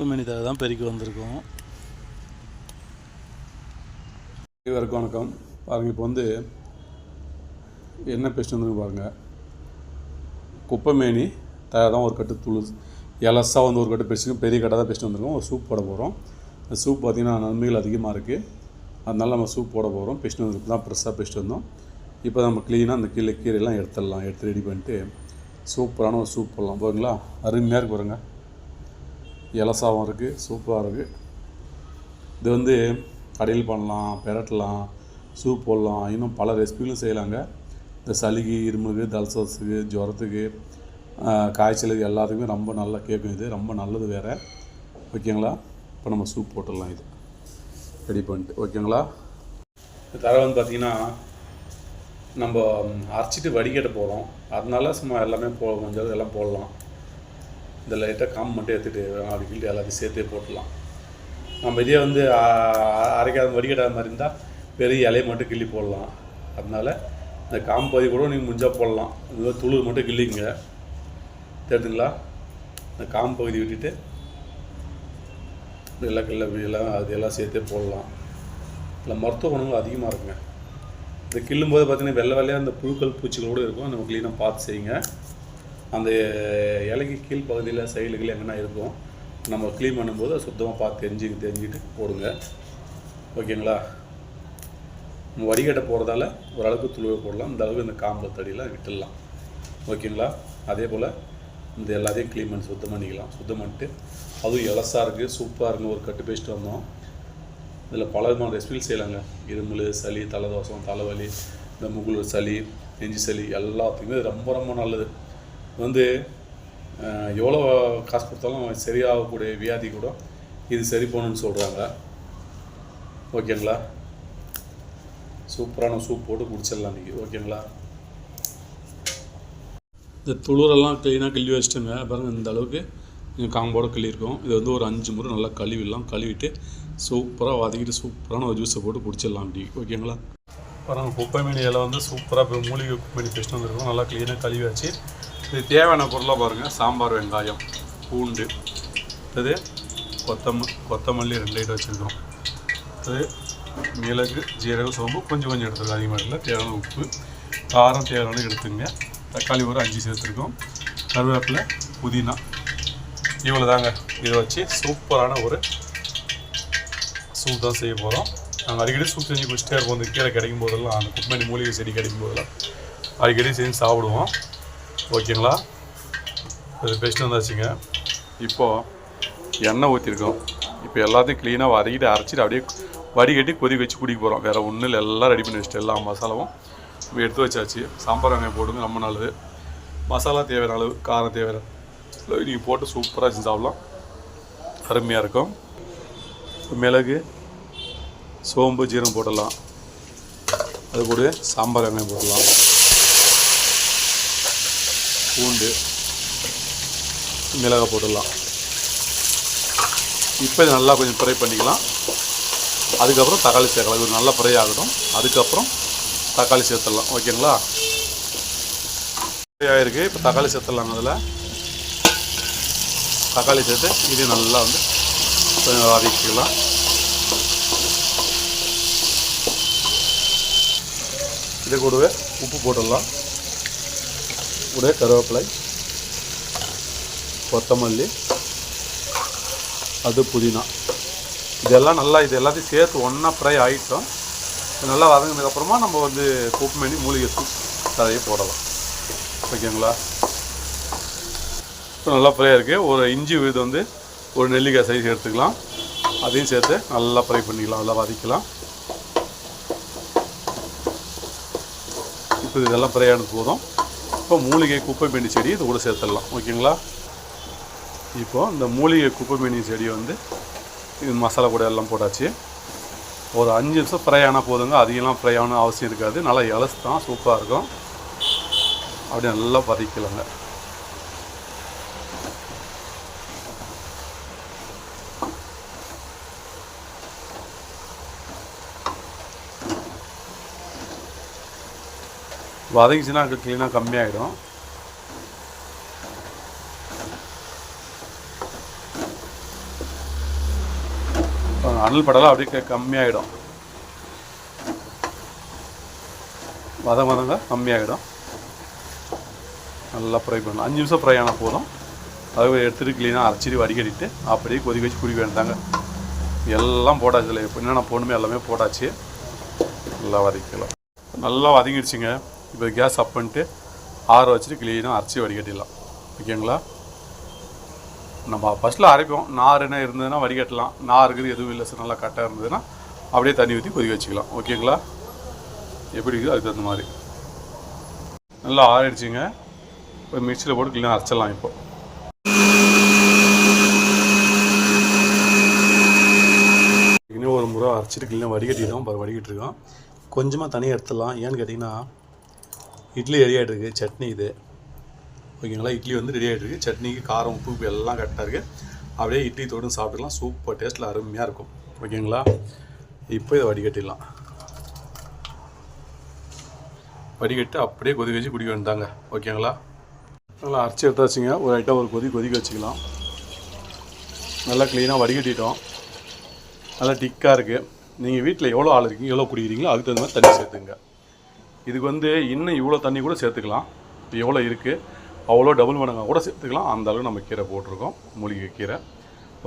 குப்பைமேனி தழை தான் பெருக்கி வந்திருக்கோம். அனைவருக்கும் வணக்கம். பாருங்கள் இப்போ வந்து என்ன பேஸ்ட் வந்துருக்கு பாருங்கள் குப்பைமேனி தயார் தான் ஒரு கட்டு துளு எலஸாக வந்து ஒரு கட்டு பேஸ்ட்டு பெரிய கட்டாக தான் பேசிட்டு வந்திருக்கோம். ஒரு சூப் போட போகிறோம் அந்த சூப் பார்த்திங்கன்னா நன்மைகள் அதிகமாக இருக்குது அதனால நம்ம சூப் போட போகிறோம் பேசிட்டு வந்து தான் ஃப்ரெஷ்ஷாக பேசிட்டு வந்தோம். இப்போ நம்ம க்ளீனாக அந்த கீழே கீரையெல்லாம் எடுத்துடலாம். எடுத்து ரெடி பண்ணிட்டு சூப்பரான ஒரு சூப் போடலாம். போதுங்களா அருமையாக இருக்கு பாருங்கள் இலசாவும் இருக்குது சூப்பராக இருக்குது இது வந்து கடையில் பண்ணலாம் பெரட்டலாம் சூப் போடலாம். இன்னும் பல ரெசிபிகளும் செய்யலாங்க. இந்த சளிக்கு இருமலுக்கு தல்சஸுக்கு ஜுரத்துக்கு காய்ச்சலுக்கு எல்லாத்துக்குமே ரொம்ப நல்லா கேட்கும் இது. ரொம்ப நல்லது வேறு. ஓகேங்களா? இப்போ நம்ம சூப் போட்டுடலாம் இது. ரெடி பண்ணிட்டு ஓகேங்களா? தர வந்து பார்த்திங்கன்னா நம்ம அரைச்சிட்டு வடிகட்ட போகிறோம் அதனால சும்மா எல்லாமே போ கொஞ்சம் எல்லாம் போடலாம். இந்த லைட்டாக காம் மட்டும் எடுத்துகிட்டு அப்படி கிள்ளி எல்லாத்தையும் சேர்த்தே போட்டுடலாம். நம்ம இதே வந்து அரைக்காத வடிகட்டாத மாதிரி இருந்தால் பெரிய இலையை மட்டும் கிள்ளி போடலாம். அதனால இந்த காம்பு கூட நீங்கள் முடிஞ்சால் போடலாம். இந்த துளு மட்டும் கிள்ளிங்க. தெரியுதுங்களா இந்த காம்பு பகுதி விட்டுட்டு எல்லாம் கிள்ள எல்லாம் அது எல்லாம் சேர்த்தே போடலாம். இல்லை மருத்துவ குணங்கள் அதிகமாக இருக்குங்க. இந்த கிள்ளும்போது பார்த்தீங்கன்னா வெள்ளை வெள்ளையாக அந்த புழுக்கள் பூச்சிகளோடு கூட இருக்கும். நம்ம க்ளீனாக பார்த்து செய்யுங்க. அந்த இலைக்கு கீழ் பகுதியில் சைடுகள் எங்கன்னா இருக்கும். நம்ம க்ளீன் பண்ணும்போது சுத்தமாக பார்த்து தெரிஞ்சு தெரிஞ்சுட்டு போடுங்க. ஓகேங்களா? நம்ம வடிகட்ட போகிறதால ஓரளவுக்கு துளுவை போடலாம். இந்த அளவுக்கு இந்த காம்பு தடியெலாம் விட்டுடலாம். ஓகேங்களா? அதே போல் இந்த எல்லாத்தையும் க்ளீன் பண்ணி சுத்தம் பண்ணிக்கலாம். சுத்தம் பண்ணிட்டு அதுவும் இலசாக இருக்குது சூப்பராக இருக்குங்க ஒரு கட்டு பேஸ்ட் வந்தோம். இதில் பல விதமான ரெசிபிகள் செய்யலாங்க. இருமல் சளி தலைதோசம் தலைவலி இந்த முகுல் சளி நெஞ்சு சளி எல்லாத்துக்குமே ரொம்ப ரொம்ப நல்லது. வந்து எவ்வளோ காசு கொடுத்தாலும் சரியாகக்கூடிய வியாதி கூட இது சரி பண்ணணும்னு சொல்கிறாங்க ஓகேங்களா? சூப்பரான சூப் போட்டு குடிச்சிடலாம் இன்றைக்கி ஓகேங்களா? இந்த துளுரெல்லாம் க்ளீனாக கழுவி வச்சுட்டுங்க. பாருங்கள் இந்த அளவுக்கு நீங்கள் காம்போட கழுவிருக்கோம் இது வந்து ஒரு அஞ்சு முறை நல்லா கழுவிடலாம். கழுவிட்டு சூப்பராக வதக்கிட்டு சூப்பரான ஒரு ஜூஸை போட்டு குடிச்சிடலாம் அப்படி ஓகேங்களா? பாருங்கள் குப்பை மீன் இலை வந்து சூப்பராக இப்போ மூலிகை குப்பை மீன் பேஸ்ட் வந்துருக்கோம் நல்லா க்ளீனாக கழுவி வச்சு இது தேவையான பொருளாக பாருங்கள் சாம்பார் வெங்காயம் பூண்டு. அது கொத்தம கொத்தமல்லி ரெண்டு ஐட்டம் வச்சுருக்கோம் அது மிளகு ஜீரகம் சோம்பு கொஞ்சம் கொஞ்சம் எடுத்துருக்கோம் அதிகமாக இல்லை தேவையான உப்பு காரம் தேவையான எடுத்துங்க தக்காளி ஒரு அஞ்சு சேர்த்துருக்கோம். கருவேப்பிலை புதினா. இவ்வளோ தாங்க இதை வச்சு சூப்பரான ஒரு சூப் தான் செய்ய போகிறோம் நாங்கள் அடிக்கடி சூப் செஞ்சு குடிச்சிட்டே இருப்போம். இந்த கீரை கிடைக்கும் போதெல்லாம் அந்த குப்பமணி மூலிகை செடி கிடைக்கும் போதெல்லாம் அடிக்கடி செஞ்சு சாப்பிடுவோம். ஓகேங்களா? அது பெஸ்ட்டு வந்தாச்சுங்க. இப்போது எண்ணெய் ஊற்றிருக்கோம் இப்போ எல்லாத்தையும் க்ளீனாக வதக்கிட்டு அரைச்சிட்டு அப்படியே வடிகட்டி கொதி வச்சு குடிக்க போகிறோம் வேறு ஒன்றும் இல்லை. எல்லாம் ரெடி பண்ணி வச்சுட்டு எல்லா மசாலாவும். எடுத்து வச்சாச்சு. சாம்பார் வெங்காயம் போடுங்க. ரொம்ப நல்லது. மசாலா தேவையான அளவு காரம் தேவையான அளவு. நீங்கள் போட்டு சூப்பராக செஞ்சு சாப்பிடலாம். அருமையாக இருக்கும். மிளகு சோம்பு ஜீரம் போடலாம் அது கூட சாம்பார் வெங்காயம் போடலாம் பூண்டு மிளகாய் போட்டுடலாம். இப்போ இது நல்லா கொஞ்சம் ஃப்ரை பண்ணிக்கலாம். அதுக்கப்புறம் தக்காளி சேர்க்கலாம். இது நல்லா ஃப்ரை ஆகட்டும். அதுக்கப்புறம் தக்காளி சேர்த்துடலாம். ஓகேங்களா? ஃப்ரை ஆகிருக்கு இப்போ தக்காளி சேர்த்துடலாம் அதில். தக்காளி சேர்த்து இது நல்லா வந்து கொஞ்சம் வதக்கிக்கலாம். இது கூடவே உப்பு போட்டுடலாம். கூடவே கருவேப்பிலை கொத்தமல்லி அது புதினா. இதெல்லாம் நல்லா இது எல்லாத்தையும் சேர்த்து ஒன்றா ஃப்ரை ஆகிட்டோம் நல்லா வதங்கினதுக்கப்புறமா நம்ம வந்து உப்பு மணி மூலிகை சூப் தழையை போடலாம். ஓகேங்களா? இப்போ நல்லா ஃப்ரையாக இருக்குது ஒரு இஞ்சி இது வந்து ஒரு நெல்லிக்காய் சைஸ் எடுத்துக்கலாம். அதையும் சேர்த்து நல்லா ஃப்ரை பண்ணிக்கலாம் நல்லா வதக்கலாம். இப்போ இதெல்லாம் ஃப்ரை ஆனது போதும். இப்போ மூலிகை குப்பைமேனி செடி இது கூட சேர்த்துடலாம். ஓகேங்களா? இப்போ இந்த மூலிகை குப்பை செடி வந்து இது மசாலா கூட எல்லாம் போட்டாச்சு. ஒரு அஞ்சு நிமிஷம் ஃப்ரை ஆனால் போதுங்க. அதிகம்லாம் ஃப்ரை ஆகணும் அவசியம் இருக்காது. நல்லா இலசு தான் சூப்பராக இருக்கும். அப்படியே நல்லா வதக்கலாங்க வதங்கிச்சுன்னா க்ளீனாக கம்மியாகிடும் அனல் படலாம் அப்படியே கம்மியாகிடும் வதம் வத வதங்க கம்மியாகிடும் நல்லா ஃப்ரை பண்ணணும் அஞ்சு நிமிஷம் ஃப்ரை ஆனால் போதும். அதை எடுத்துகிட்டு க்ளீனாக அரைச்சிட்டு வடிகட்டிட்டு அப்படியே கொதிக்க வச்சு குடிக்க வேண்டாங்க எல்லாம் போட்டாச்சு இல்லை என்னென்ன போடணுமே எல்லாமே போட்டாச்சு. நல்லா வதக்கலாம் நல்லா வதங்கிடுச்சுங்க. இப்போ கேஸ் அப் பண்ணிட்டு ஆற வச்சுட்டு க்ளீனாக அரைச்சி வடிகட்டிடலாம். ஓகேங்களா? நம்ம ஃபஸ்ட்டில் அரைப்போம். நார் என்ன இருந்ததுன்னா வடிகட்டலாம். நார் இருக்குது எதுவும் இல்லை சார் நல்லா கட்டாக இருந்ததுன்னா அப்படியே தண்ணி ஊற்றி கொதிக்க வச்சுக்கலாம். ஓகேங்களா? எப்படி இருக்குது அதுக்கு தகுந்த மாதிரி. நல்லா ஆறிடுச்சிங்க. இப்போ மிக்சியில் போட்டு க்ளீனாக அரைச்சிடலாம் இப்போ. இன்னும் ஒரு முறை அரைச்சிட்டு க்ளீனாக வடிகட்டிட்டோம். பாரு வடிகட்டிருக்கோம் கொஞ்சமாக தனியாக எடுத்துடலாம். ஏன்னு கேட்டிங்கன்னா இட்லி ரெடி ஆகிட்டு இருக்கு சட்னி இது. ஓகேங்களா இட்லி வந்து ரெடி ஆகிட்டு இருக்கு சட்னிக்கு காரம் உப்பு எல்லாம் கரெக்டாக இருக்குது அப்படியே இட்லி தோடு சாப்பிட்டுக்கலாம். சூப்பர் டேஸ்ட்டில் அருமையாக இருக்கும். ஓகேங்களா இப்போ இதை வடிகட்டிடலாம். வடிகட்டு அப்படியே கொதிக்க வச்சு குடிக்க வேண்டாங்க ஓகேங்களா நல்லா அரைச்சி எடுத்தாச்சுங்க. ஒரு ஐட்டம் ஒரு கொதி கொதிக்க வச்சுக்கலாம். நல்லா க்ளீனாக வடிகட்டிட்டோம். நல்லா டிக்காக இருக்குது நீங்கள் வீட்டில் எவ்வளோ ஆள் இருக்கீங்க எவ்வளோ குடிக்கிறீங்களோ அதுக்கு தகுந்த மாதிரி தண்ணி சேர்த்துங்க. இதுக்கு வந்து இன்னும் இவ்வளோ தண்ணி கூட சேர்த்துக்கலாம். எவ்வளோ இருக்குது அவ்வளோ டபுள் மடங்காக கூட சேர்த்துக்கலாம். அந்த அளவுக்கு நம்ம கீரை போட்டிருக்கோம். மூலிகை கீரை.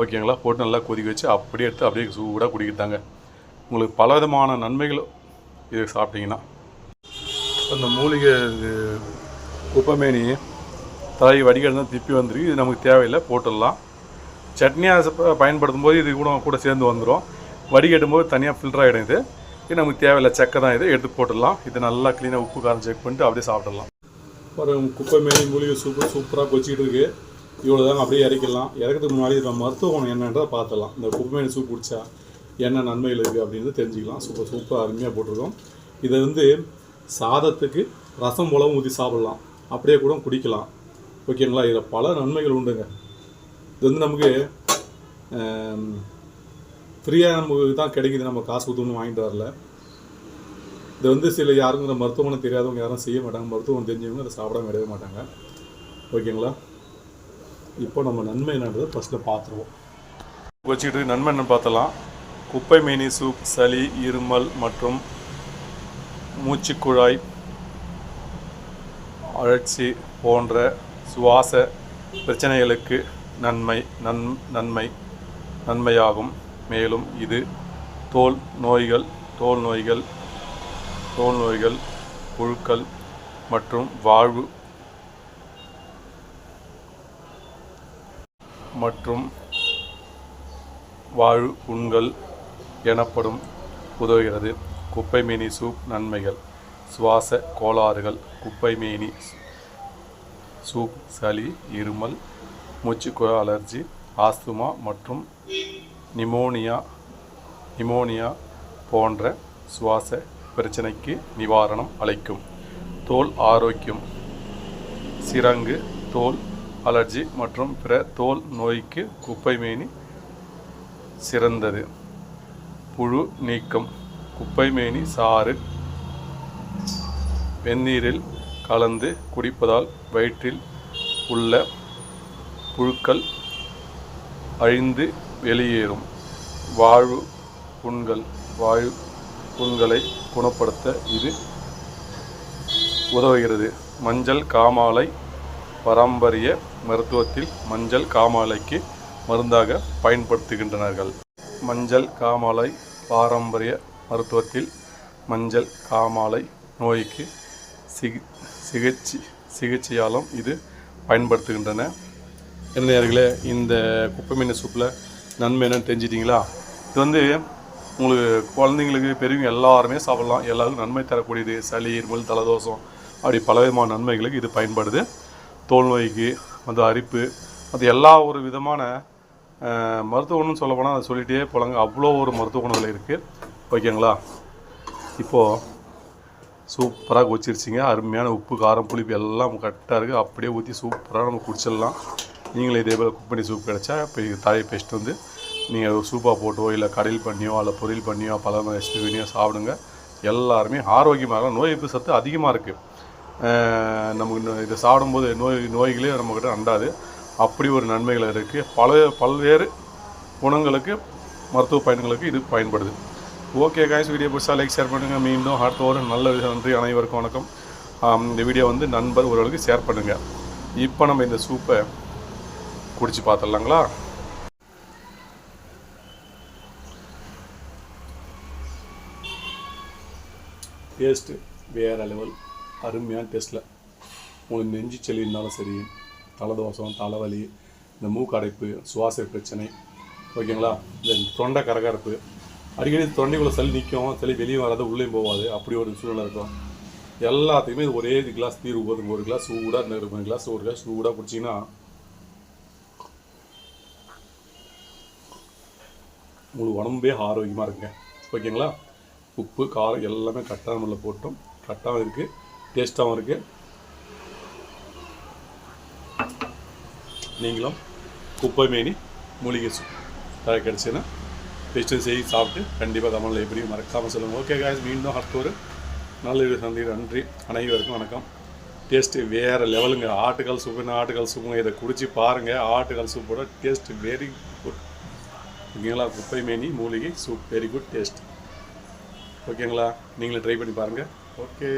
ஓகேங்களா போட்டு நல்லா கொதிக்க வச்சு அப்படியே எடுத்து அப்படியே சூடாக குடிக்கிட்டாங்க உங்களுக்கு பல விதமான நன்மைகள் இது சாப்பிட்டீங்கன்னா. அந்த மூலிகை இது தலை வடிகள்லாம் திப்பி வந்துருக்கு. இது நமக்கு தேவையில்லை. போட்டுடலாம். சட்னியாக பயன்படுத்தும் போது இது கூட கூட சேர்ந்து வந்துடும் வடிகட்டும் போது தனியாக ஃபில்டர் ஆகிடும் இது. இது நமக்கு தேவையில்லை. செக்கை தான் இது. எடுத்து போட்டுடலாம். இது நல்லா க்ளீனாக உப்பு காரம் செக் பண்ணிட்டு அப்படியே சாப்பிடலாம். ஒரு குப்பை மேலே மூலிகை சூப்பர் சூப்பராக கொச்சிக்கிட்டு இருக்கு. இவ்வளோ தாங்க அப்படியே இறக்கிடலாம். இறக்கிறதுக்கு முன்னாடி நம்ம மருத்துவ குணம் என்னன்றதை பார்த்துடலாம். இந்த குப்பை மேலே சூப் குடிச்சா என்ன நன்மைகள் இருக்குது அப்படின்னு தெரிஞ்சுக்கலாம். சூப்பர் சூப்பராக அருமையாக போட்டிருக்கோம். இதை வந்து சாதத்துக்கு ரசம் போலவும் ஊற்றி சாப்பிடலாம். அப்படியே கூட குடிக்கலாம். ஓகேங்களா? இதில் பல நன்மைகள் உண்டுங்க. இது வந்து நமக்கு ஃப்ரீயாக நமக்கு தான் கிடைக்குது. நம்ம காசு கொடுத்துன்னு வாங்கிட்டு வரல. இது வந்து சில யாருக்கும் இந்த மருத்துவமனை தெரியாதவங்க யாரும் செய்ய மாட்டாங்க. மருத்துவம் தெரிஞ்சவங்க அதை சாப்பிடாம விடவே மாட்டாங்க. ஓகேங்களா? இப்போ நம்ம நன்மை என்னன்றதை ஃபஸ்ட்டில் பார்த்துருவோம். வச்சுக்கிட்டு நன்மை என்ன பார்த்தலாம். குப்பை மேனி சூப் சளி இருமல் மற்றும் மூச்சுக்குழாய் அழற்சி போன்ற சுவாச பிரச்சனைகளுக்கு நன்மை நன் நன்மை நன்மையாகும். மேலும் இது தோல் நோய்கள் தோல் நோய்கள் தோல் நோய்கள் புழுக்கள் மற்றும் வாழ்வு மற்றும் வாழ் புண்கள் எனப்படும் உதவுகிறது. குப்பைமேனி சூப் நன்மைகள். சுவாச கோளாறுகள். குப்பைமேனி சூப் சளி இருமல் மூச்சுக்குழ அலர்ஜி ஆஸ்துமா மற்றும் நிமோனியா நிமோனியா போன்ற சுவாச பிரச்சனைக்கு நிவாரணம் அளிக்கும். தோல் ஆரோக்கியம். சிரங்கு தோல் அலர்ஜி மற்றும் பிற தோல் நோய்க்கு குப்பைமேனி சிறந்தது. புழு நீக்கம். குப்பைமேனி சாறு. வெந்நீரில் கலந்து குடிப்பதால் வயிற்றில் உள்ள புழுக்கள் அழிந்து வெளியேறும். வாழ்வு புண்கள் வாழ்வு புண்களை குணப்படுத்த இது உதவுகிறது. மஞ்சள் காமாலை பாரம்பரிய மருத்துவத்தில் மஞ்சள் காமாலைக்கு மருந்தாக பயன்படுத்துகின்றனர்கள். மஞ்சள் காமாலை பாரம்பரிய மருத்துவத்தில் மஞ்சள் காமாலை நோய்க்கு சிகி சிகிச்சை சிகிச்சையாலும் இது பயன்படுத்துகின்றன. என்ன இந்த குப்பை மீன் சூப்பில் நன்மை என்னன்னு தெரிஞ்சிட்டிங்களா? இது வந்து உங்களுக்கு குழந்தைங்களுக்கு பெரியவங்க எல்லாருமே சாப்பிட்லாம். எல்லாருக்கும் நன்மை தரக்கூடியது. சளி இருமல் தலதோஷம் அப்படி பலவிதமான நன்மைகளுக்கு இது பயன்படுது. தோல் நோய்க்கு அந்த அரிப்பு அது எல்லா ஒரு விதமான அஹ், மருத்துவ குணம்னு சொல்ல போனால் அதை சொல்லிகிட்டே போலாங்க. அவ்வளோ ஒரு மருத்துவ குணங்கள் இருக்குது ஓகேங்களா? இப்போது சூப்பராக கொச்சிருச்சிங்க அருமையான உப்பு காரம் புளிப்பு எல்லாம் கரெக்டாக இருக்குது அப்படியே ஊற்றி சூப்பராக நம்ம குடிச்சிடலாம். நீங்களும் இதே போல் குக் பண்ணி சூப் கிடச்சா இப்போ தாயை பேஸ்ட் வந்து நீங்கள் சூப்பாக போட்டோ இல்லை கடையில் பண்ணியோ இல்லை பொரியல் பண்ணியோ பல ரெசிபி பண்ணியோ சாப்பிடுங்க. எல்லாருமே ஆரோக்கியமாக இருக்கும். நோய் எதிர்ப்பு சத்து அதிகமாக இருக்குது நமக்கு இதை சாப்பிடும்போது நோய் நோய்களே நம்மக்கிட்ட அண்டாது. அப்படி ஒரு நன்மைகள் இருக்குது பல பல்வேறு குணங்களுக்கு மருத்துவ பயன்களுக்கு இது பயன்படுது. ஓகே காய்ஸ் வீடியோ பிடிச்சா லைக் ஷேர் பண்ணுங்கள் மீண்டும் அடுத்த ஒரு நல்ல நன்றி. அனைவருக்கும் வணக்கம். இந்த வீடியோ வந்து நண்பர் ஒருவருக்கு ஷேர் பண்ணுங்கள் இப்போ நம்ம இந்த சூப்பை குடிச்சு பார்த்துடலாங்களா? டேஸ்ட்டு வேறு லெவல் அருமையான டேஸ்ட்டில் உங்களுக்கு நெஞ்சு சளி இருந்தாலும் சரி தலைதோஷம் தலைவலி இந்த மூக்கடைப்பு சுவாச பிரச்சனை. ஓகேங்களா? இந்த தொண்டை கரகரப்பு. அடிக்கடி தொண்டைக்குள்ளே சளி நிற்கும் சளி வெளியே வராது உள்ளேயும் போகாது. அப்படி ஒரு சூழ்நிலை இருக்கும். எல்லாத்துக்குமே இது ஒரே கிளாஸ் தீர்வு போதும். ஒரு கிளாஸ் சூடாக ஒரு கிளாஸ் ஒரு கிளாஸ் சூடாக குடிச்சிங்கன்னா உங்களுக்கு உடம்பே ஆரோக்கியமாக இருக்குங்க. ஓகேங்களா? உப்பு காரம் எல்லாமே கரெக்டான முறையில் போட்டோம். கரெக்டாகவும் இருக்குது டேஸ்ட்டாகவும் இருக்குது நீங்களும் குப்பை மேனி மூலிகை சூப். கிடச்சின்னா கிடச்சுன்னா டேஸ்ட்டு செய்து சாப்பிட்டு கண்டிப்பாக தமிழில் எப்படி மறக்காமல் சொல்லுங்கள் ஓகே காய்ஸ் மீண்டும் அடுத்த ஒரு நல்ல வீடு சந்தி நன்றி. அனைவருக்கும் வணக்கம். டேஸ்ட்டு வேறு லெவலுங்க ஆட்டுக்கால் சூப்புன்னு ஆட்டுக்கால் சூப்புங்க. இதை குடிச்சு பாருங்கள் ஆட்டுக்கால் சூப்போட டேஸ்ட்டு வெரி குட் ஓகேங்களா? குப்பை மேனி மூலிகை சூப் வெரி குட் டேஸ்ட் ஓகேங்களா? நீங்களும் ட்ரை பண்ணி பாருங்கள் ஓகே